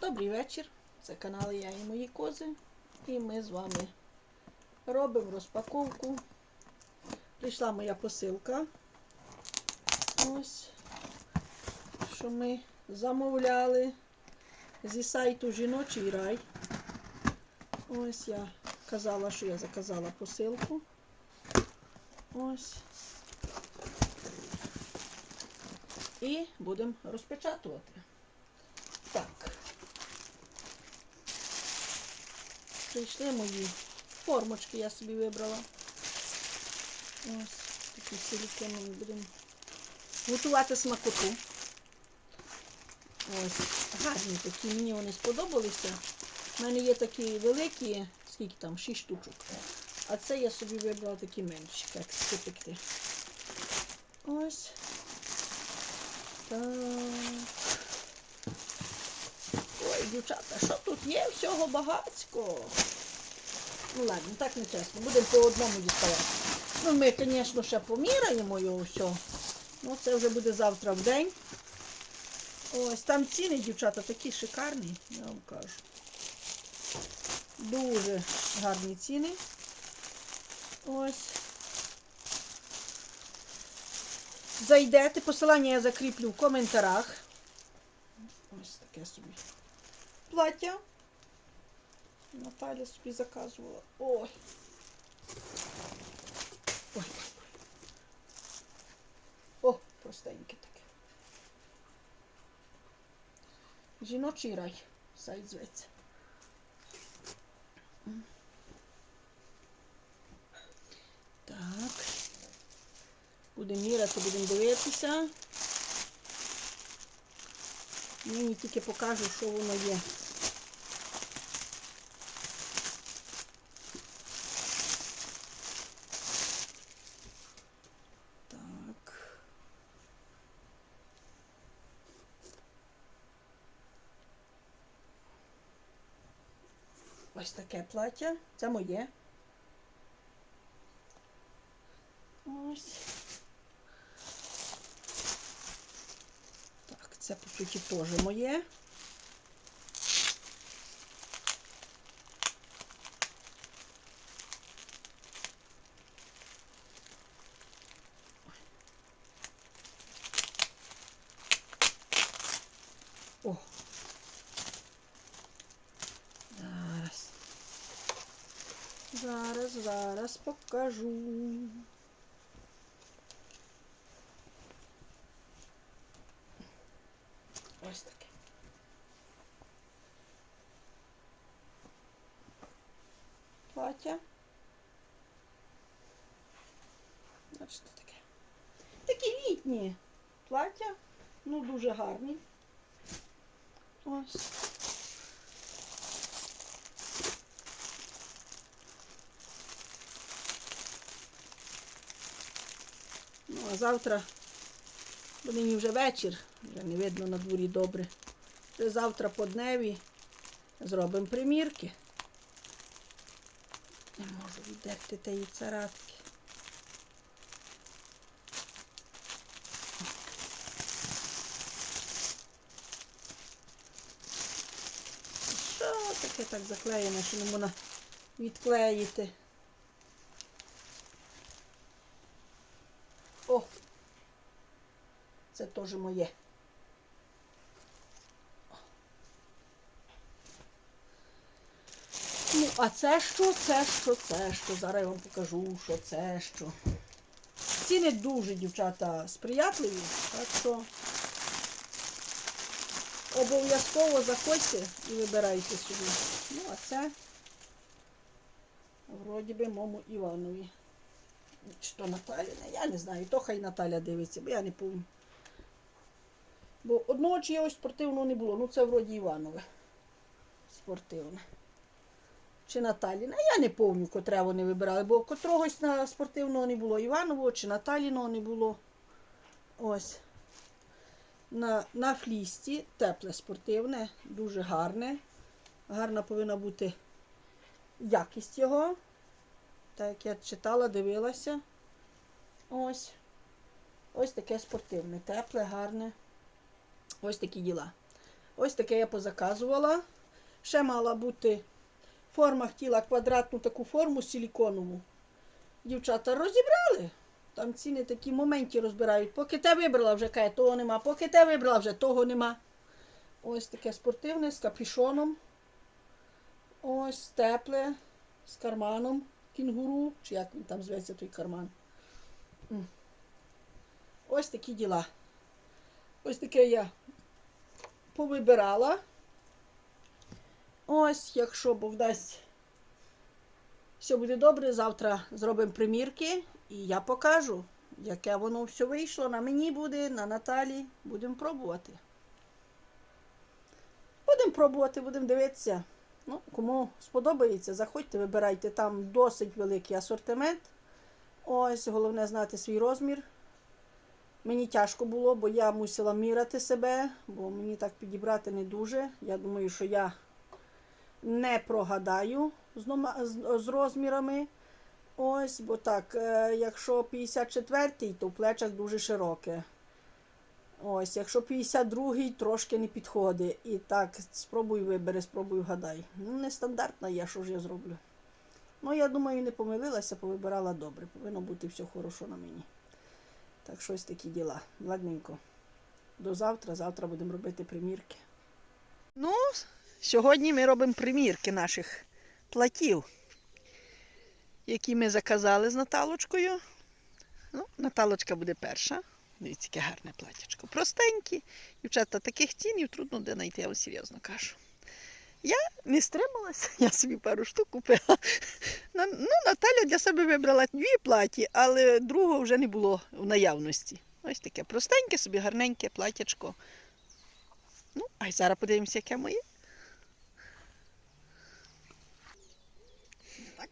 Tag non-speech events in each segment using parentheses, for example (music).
Добрий вечір. Це канал Я і мої кози. І ми з вами робимо розпаковку. Прийшла моя посилка. Ось, що ми замовляли зі сайту Жіночий рай. Ось я казала, що я заказала посилку. Ось. І будемо розпечатувати. Так. Прийшли мої формочки, я собі вибрала. Ось такі силіконові будемо готувати смакоту. Ось, гарні такі, мені вони сподобалися. У мене є такі великі, скільки там, 6 штучок. А це я собі вибрала такі менші, як спекти. Ось. Так. Дівчата, що тут є? Всього багацько. Ну ладно, так не чесно. Будемо по одному діставати. Ну, ми, звісно, ще поміряємо його все. Ну, це вже буде завтра в день. Ось там ціни, дівчата, такі шикарні, я вам кажу. Дуже гарні ціни. Ось. Зайдете, посилання я закріплю в коментарях. Ось таке собі плаття. Наталя собі заказувала. Ой. Ой. О, простеньке таке. Жіночий рай. Сайт зветься. Так. Будемо міряти, будемо дивитися. Мені тільки покажу, що воно є. Так. Ось таке плаття. Це моє. Ось. Так, це по суті теж моє. О. Зараз. Зараз, зараз покажу. Ось таке. Плаття. Значить, таке. Такі літні плаття. Ну, дуже гарні. Ось. Ну, а завтра, бо нині вже вечір, вже не видно на дворі добре. Вже завтра по дневі зробимо примірки. Не можу віддерти тієї царатки. Що таке так заклеєно, що не можна відклеїти? О! Це теж моє. Ну, а це що, це що, це що? Зараз я вам покажу, що це що. Ціни дуже, дівчата, сприятливі, так що обов'язково заходьте і вибирайте собі. Ну, а це вроді би мому Іванові. Чи то Наталя, я не знаю, то хай Наталя дивиться, бо я не пам'ятаю. Бо одного чогось спортивного не було. Ну це вроді Іванове. Спортивне. Чи Наталіна. Я не пам'ятаю, котре вони вибирали, бо котрогось на спортивного не було Іванового чи Наталіного не було. Ось. На, на флісті тепле спортивне, дуже гарне. Гарна повинна бути якість його. Так як я читала, дивилася. Ось. Ось таке спортивне, тепле, гарне. Ось такі діла. Ось таке я позаказувала. Ще мала бути форма хотіла квадратну таку форму силіконову. Дівчата розібрали. Там ціни такі моменті розбирають. Поки те вибрала, вже каже, того нема. Поки те вибрала, вже того нема. Ось таке спортивне з капюшоном. Ось тепле, з карманом кінгуру, чи як він там зветься той карман. Ось такі діла. Ось таке я повибирала. Ось, якщо Бог дасть, все буде добре, завтра зробимо примірки і я покажу, яке воно все вийшло. На мені буде, на Наталі. Будемо пробувати. Будемо пробувати, будемо дивитися. Ну, кому сподобається, заходьте, вибирайте. Там досить великий асортимент. Ось, головне знати свій розмір. Мені тяжко було, бо я мусила міряти себе, бо мені так підібрати не дуже. Я думаю, що я не прогадаю з, розмірами. Ось, бо так, е, якщо 54-й, то в плечах дуже широке. Ось, якщо 52-й, трошки не підходить. І так, спробуй вибери, спробуй вгадай. Ну, нестандартна я, що ж я зроблю. Ну, я думаю, не помилилася, повибирала добре. Повинно бути все хорошо на мені. Так, щось такі діла. Ладненько. До завтра. Завтра будемо робити примірки. Ну, сьогодні ми робимо примірки наших платів, які ми заказали з Наталочкою. Ну, Наталочка буде перша. Дивіться, яке гарне платячко. Простенькі. Дівчата, таких цінів трудно де знайти, я вам серйозно кажу. Я не стрималася, (laughs) я собі пару штук купила. Ну, Наталя для себе вибрала дві платі, але другого вже не було в наявності. Ось таке простеньке, собі гарненьке платячко. Ну, а й зараз подивимося, яке моє. Так.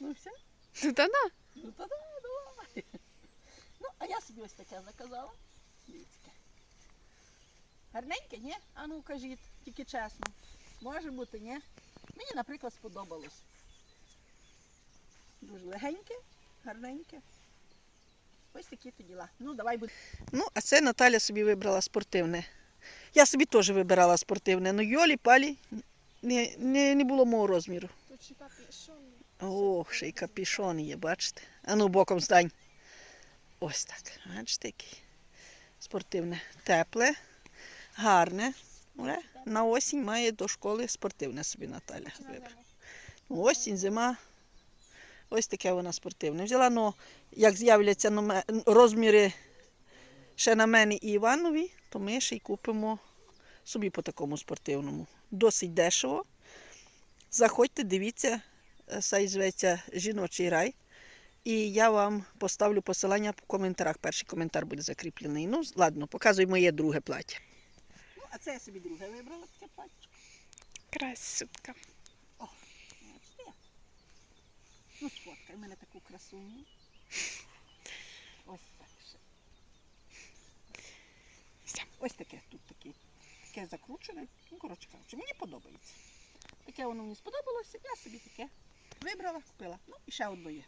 Ну, все. Та на. Ну, та давай, давай. Ну, а я собі ось таке заказала. Дивіться. Гарненьке, ні? А ну кажіть, тільки чесно. Може бути, ні? Мені, наприклад, сподобалось. Дуже легеньке, гарненьке. Ось такі то діла. Ну, давай будемо. Ну, а це Наталя собі вибрала спортивне. Я собі теж вибирала спортивне, але Йолі палі не, не, не було мого розміру. Тут ще капюшон. Ох, ще й капішон є, бачите? А ну боком стань. Ось так. Бачите, який спортивне. Тепле, гарне. Але на осінь має до школи спортивне собі Наталя. Ну, Осінь, зима. Ось таке вона спортивне. Взяла, ну, як з'являться розміри ще на мене і Іванові, то ми ще й купимо собі по такому спортивному. Досить дешево. Заходьте, дивіться, е, сайт зветься Жіночий рай. І я вам поставлю посилання в коментарях. Перший коментар буде закріплений. Ну, ладно, показуй моє друге плаття. А це я собі друге вибрала таке плаття. Красотка. Бачите? Ну, сфоткай мене таку красуню. Ось так ще. Все. Ось таке тут таке. Таке закручене. Ну, коротше кажучи, мені подобається. Таке воно мені сподобалося, я собі таке вибрала, купила. Ну, і ще одно є.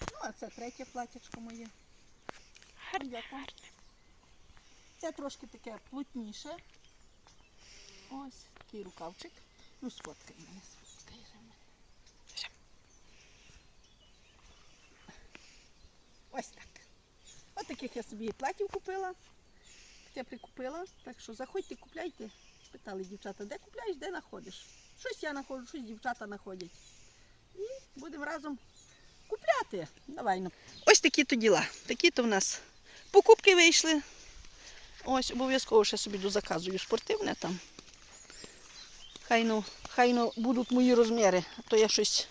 Ну, а це третє платячко моє. Гарне, гарне. Це трошки таке плотніше. Ось такий рукавчик. Ну, сфоткай мене, сфоткай. Ось так. Ось таких я собі платів купила. Таке прикупила. Так що заходьте, купляйте. Питали дівчата, де купляєш, де знаходиш. Щось я знаходжу, щось дівчата знаходять. І будемо разом купляти. Давай. ну. Ось такі то діла. Такі то в нас покупки вийшли. Ось, обов'язково ще собі дозаказую спортивне там. Хай ну, хай ну будуть мої розміри, а то я щось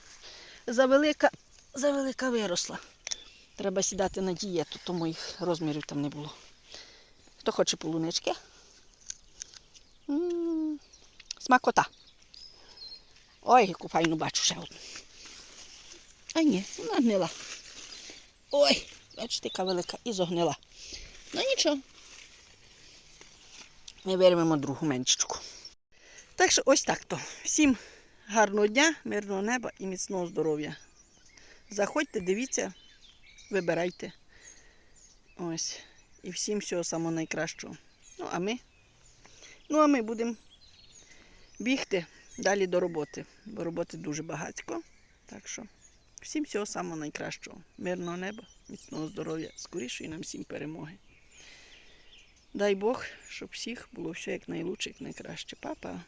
завелика, завелика виросла. Треба сідати на дієту, то моїх розмірів там не було. Хто хоче полунички? М, Смакота. Ой, яку файну бачу ще одну. А ні, вона гнила. Ой, бачите, яка велика і зогнила. Ну нічого. Ми вирвемо другу меншечку. Так що ось так то. Всім гарного дня, мирного неба і міцного здоров'я. Заходьте, дивіться, вибирайте. Ось. І всім всього самого найкращого. Ну, а ми Ну, а ми будемо бігти далі до роботи, бо роботи дуже багатько. Так що всім всього самого найкращого. Мирного неба, міцного здоров'я, скорішої нам всім перемоги. Дай Бог, щоб всіх було все як найлучше, як найкраще. Папа.